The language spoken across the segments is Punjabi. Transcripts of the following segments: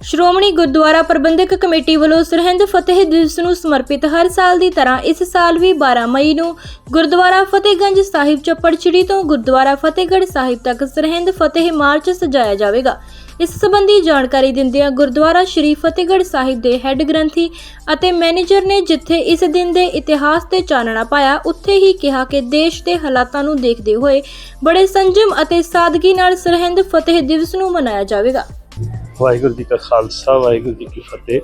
ਸ਼੍ਰੋਮਣੀ ਗੁਰਦੁਆਰਾ ਪ੍ਰਬੰਧਕ ਕਮੇਟੀ ਵੱਲੋਂ ਸਰਹਿੰਦ ਫਤਿਹ ਦਿਵਸ ਨੂੰ ਸਮਰਪਿਤ ਹਰ ਸਾਲ ਦੀ ਤਰ੍ਹਾਂ ਇਸ ਸਾਲ ਵੀ 12 ਮਈ ਨੂੰ ਗੁਰਦੁਆਰਾ ਫਤਿਹਗੰਜ ਸਾਹਿਬ ਚੱਪੜਚਿੜੀ ਤੋਂ ਗੁਰਦੁਆਰਾ ਫਤਿਹਗੜ੍ਹ ਸਾਹਿਬ ਤੱਕ ਸਰਹਿੰਦ ਫਤਿਹ ਮਾਰਚ ਸਜਾਇਆ ਜਾਵੇਗਾ। ਇਸ ਸੰਬੰਧੀ ਜਾਣਕਾਰੀ ਦਿੰਦਿਆਂ ਗੁਰਦੁਆਰਾ ਸ਼੍ਰੀ ਫਤਿਹਗੜ੍ਹ ਸਾਹਿਬ ਦੇ ਹੈੱਡ ਗ੍ਰੰਥੀ ਅਤੇ ਮੈਨੇਜਰ ਨੇ ਜਿੱਥੇ ਇਸ ਦਿਨ ਦੇ ਇਤਿਹਾਸ ਤੇ ਚਾਨਣਾ ਪਾਇਆ, ਉੱਥੇ ਹੀ ਕਿਹਾ ਕਿ ਦੇਸ਼ ਦੇ ਹਾਲਾਤਾਂ ਨੂੰ ਦੇਖਦੇ ਹੋਏ ਬੜੇ ਸੰਜਮ ਅਤੇ ਸਾਦਗੀ ਨਾਲ ਸਰਹਿੰਦ ਫਤਿਹ ਦਿਵਸ ਨੂੰ ਮਨਾਇਆ ਜਾਵੇਗਾ। ਵਾਹਿਗੁਰੂ ਜੀ ਕਾ ਖਾਲਸਾ, ਵਾਹਿਗੁਰੂ ਜੀ ਕੀ ਫਤਿਹ।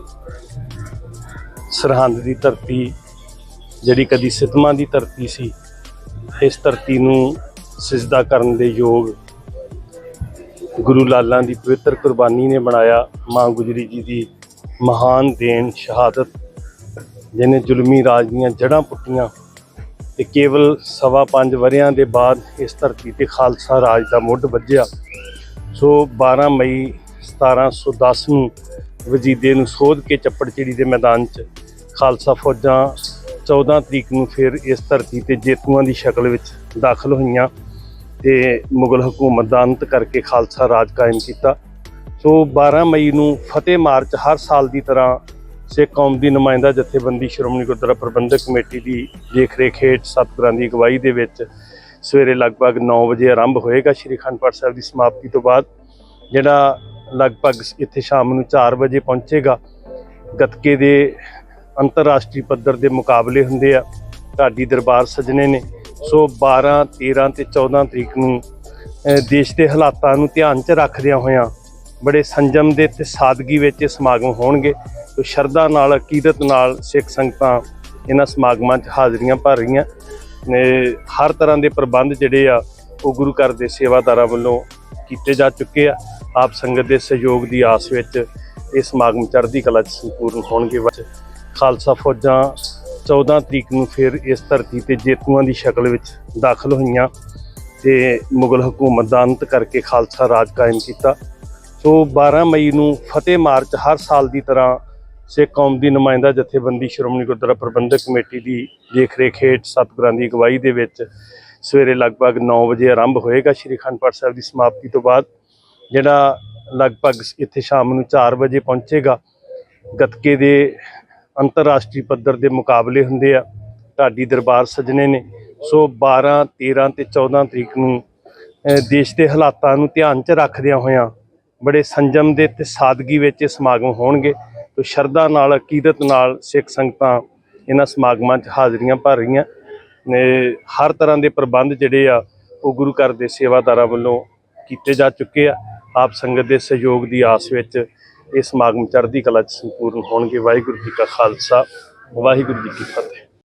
ਸਰਹੰਦ ਦੀ ਧਰਤੀ, ਜਿਹੜੀ ਕਦੀ ਸਿਤਮਾਂ ਦੀ ਧਰਤੀ ਸੀ, ਇਸ ਧਰਤੀ ਨੂੰ ਸਜਦਾ ਕਰਨ ਦੇ ਯੋਗ ਗੁਰੂ ਲਾਲਾਂ ਦੀ ਪਵਿੱਤਰ ਕੁਰਬਾਨੀ ਨੇ ਬਣਾਇਆ ਮਾਂ ਗੁਜਰੀ ਜੀ ਦੀ ਮਹਾਨ ਦੇਣ, ਸ਼ਹਾਦਤ, ਜਿਹਨੇ ਜ਼ੁਲਮੀ ਰਾਜ ਦੀਆਂ ਜੜ੍ਹਾਂ ਪੁੱਟੀਆਂ ਤੇ ਕੇਵਲ ਸਵਾ ਪੰਜ ਵਰਿਆਂ ਦੇ ਬਾਅਦ ਇਸ ਧਰਤੀ ਤੇ ਖਾਲਸਾ ਰਾਜ ਦਾ ਮੁੱਢ ਵੱਜਿਆ। ਸੋ 12 ਮਈ 1710 ਨੂੰ ਵਜੀਦੇ ਨੂੰ ਸੋਧ ਕੇ ਚੱਪੜਚਿੜੀ ਦੇ ਮੈਦਾਨ 'ਚ ਖਾਲਸਾ ਫੌਜਾਂ 14 ਤਰੀਕ ਨੂੰ ਫਿਰ ਇਸ ਧਰਤੀ ਤੇ ਜੇਤੂਆਂ ਦੀ ਸ਼ਕਲ ਵਿੱਚ ਦਾਖਲ ਹੋਈਆਂ ਤੇ ਮੁਗਲ ਹਕੂਮਤ ਦਾ ਅੰਤ ਕਰਕੇ ਖਾਲਸਾ ਰਾਜ ਕਾਇਮ ਕੀਤਾ। ਸੋ 12 ਮਈ ਨੂੰ ਫਤਿਹ ਮਾਰਚ ਹਰ ਸਾਲ ਦੀ ਤਰ੍ਹਾਂ ਸਿੱਖ ਕੌਮ ਦੀ ਨੁਮਾਇੰਦਾ ਜਥੇਬੰਦੀ ਸ਼੍ਰੋਮਣੀ ਗੁਰਦੁਆਰਾ ਪ੍ਰਬੰਧਕ ਕਮੇਟੀ ਦੀ ਦੇਖਰੇਖ ਹੇਠ ਸਤਿਗੁਰਾਂ ਦੀ ਅਗਵਾਈ ਦੇ ਵਿੱਚ ਸਵੇਰੇ ਲਗਭਗ 9 ਵਜੇ ਆਰੰਭ ਹੋਏਗਾ ਸ਼੍ਰੀ ਅਖੰਡ ਪਾਠ ਸਾਹਿਬ ਦੀ ਸਮਾਪਤੀ ਤੋਂ ਬਾਅਦ, ਜਿਹੜਾ ਲਗਭਗ ਇੱਥੇ ਸ਼ਾਮ ਨੂੰ 4 ਵਜੇ ਪਹੁੰਚੇਗਾ। ਗੱਤਕੇ ਦੇ ਅੰਤਰਰਾਸ਼ਟਰੀ ਪੱਧਰ ਦੇ ਮੁਕਾਬਲੇ ਹੁੰਦੇ ਆ। ਢਾਡੀ ਦਰਬਾਰ ਸਜਣੇ ਨੇ। ਸੋ 12 13 ਤੇ 14 ਤਰੀਕ ਨੂੰ ਦੇਸ਼ ਦੇ ਹਾਲਾਤਾਂ ਨੂੰ ਧਿਆਨ 'ਚ ਰੱਖਦਿਆਂ ਹੋਇਆਂ ਬੜੇ ਸੰਜਮ ਦੇ ਤੇ ਸਾਦਗੀ ਵਿੱਚ ਇਹ ਸਮਾਗਮ ਹੋਣਗੇ। ਸੋ ਸ਼ਰਧਾ ਨਾਲ, ਅਕੀਦਤ ਨਾਲ ਸਿੱਖ ਸੰਗਤਾਂ ਇਹਨਾਂ ਸਮਾਗਮਾਂ 'ਚ ਹਾਜ਼ਰੀਆਂ ਭਰ ਰਹੀਆਂ। ਨੇ ਹਰ ਤਰ੍ਹਾਂ ਦੇ ਪ੍ਰਬੰਧ ਜਿਹੜੇ ਆ, ਉਹ ਗੁਰੂ ਘਰ ਦੇ ਸੇਵਾਦਾਰਾਂ ਵੱਲੋਂ ਕੀਤੇ ਜਾ ਚੁੱਕੇ ਆ। ਆਪ ਸੰਗਤ ਦੇ ਸਹਿਯੋਗ ਦੀ ਆਸ ਵਿੱਚ ਇਹ ਸਮਾਗਮ ਚੜ੍ਹਦੀ ਕਲਾ 'ਚ ਸੰਪੂਰਨ ਹੋਣਗੇ। ਵਿੱਚ ਖਾਲਸਾ ਫੌਜਾਂ 14 ਤਰੀਕ ਨੂੰ ਫਿਰ ਇਸ ਧਰਤੀ ਤੇ ਜੇਤੂਆਂ ਦੀ ਸ਼ਕਲ ਵਿੱਚ ਦਾਖਲ ਹੋਈਆਂ ਤੇ ਮੁਗਲ ਹਕੂਮਤ ਦਾ ਅੰਤ ਕਰਕੇ ਖਾਲਸਾ ਰਾਜ ਕਾਇਮ ਕੀਤਾ। ਸੋ 12 ਮਈ ਨੂੰ ਫਤਿਹ ਮਾਰਚ ਹਰ ਸਾਲ ਦੀ ਤਰ੍ਹਾਂ ਸਿੱਖ ਕੌਮ ਦੀ ਨੁਮਾਇੰਦਾ ਜਥੇਬੰਦੀ ਸ਼੍ਰੋਮਣੀ ਗੁਰਦੁਆਰਾ ਪ੍ਰਬੰਧਕ ਕਮੇਟੀ ਦੀ ਦੇਖਰੇਖ ਹੇਠ ਸਤਿਗੁਰਾਂ ਦੀ ਅਗਵਾਈ ਦੇ ਵਿੱਚ ਸਵੇਰੇ ਲਗਭਗ 9 ਵਜੇ ਆਰੰਭ ਹੋਏਗਾ। ਸ਼੍ਰੀ ਅਖੰਡ ਪਾਠ ਸਾਹਿਬ ਦੀ ਸਮਾਪਤੀ ਤੋਂ ਬਾਅਦ ਜਿਹੜਾ ਲਗਭਗ ਇੱਥੇ ਸ਼ਾਮ ਨੂੰ 4 ਵਜੇ ਪਹੁੰਚੇਗਾ, ਗੱਤਕੇ ਦੇ ਅੰਤਰਰਾਸ਼ਟਰੀ ਪੱਧਰ ਦੇ ਮੁਕਾਬਲੇ ਹੁੰਦੇ ਆ, ਢਾਡੀ ਦਰਬਾਰ ਸਜਣੇ ਨੇ। ਸੋ 12 13 ਤੇ 14 ਤਰੀਕ ਨੂੰ ਦੇਸ਼ ਦੇ ਹਾਲਾਤਾਂ ਨੂੰ ਧਿਆਨ 'ਚ ਰੱਖਦਿਆਂ ਹੋਇਆਂ ਬੜੇ ਸੰਜਮ ਦੇ ਤੇ ਸਾਦਗੀ ਵਿੱਚ ਇਹ ਸਮਾਗਮ ਹੋਣਗੇ। ਸੋ ਸ਼ਰਧਾ ਨਾਲ, ਅਕੀਦਤ ਨਾਲ ਸਿੱਖ ਸੰਗਤਾਂ ਇਹਨਾਂ ਸਮਾਗਮਾਂ 'ਚ ਹਾਜ਼ਰੀਆਂ ਭਰ ਰਹੀਆਂ ਨੇ। ਹਰ ਤਰ੍ਹਾਂ ਦੇ ਪ੍ਰਬੰਧ ਜਿਹੜੇ ਆ, ਉਹ ਗੁਰੂ ਘਰ ਦੇ ਸੇਵਾਦਾਰਾਂ ਵੱਲੋਂ ਕੀਤੇ ਜਾ ਚੁੱਕੇ ਆ। ਆਪ ਸੰਗਤ ਦੇ ਸਹਿਯੋਗ ਦੀ ਆਸ ਵਿੱਚ ਇਹ ਸਮਾਗਮ ਚੜ੍ਹਦੀ ਕਲਾ 'ਚ ਸੰਪੂਰਨ ਹੋਣਗੇ। ਵਾਹਿਗੁਰੂ ਜੀ ਕਾ ਖਾਲਸਾ, ਵਾਹਿਗੁਰੂ ਜੀ ਕੀ ਫਤਿਹ।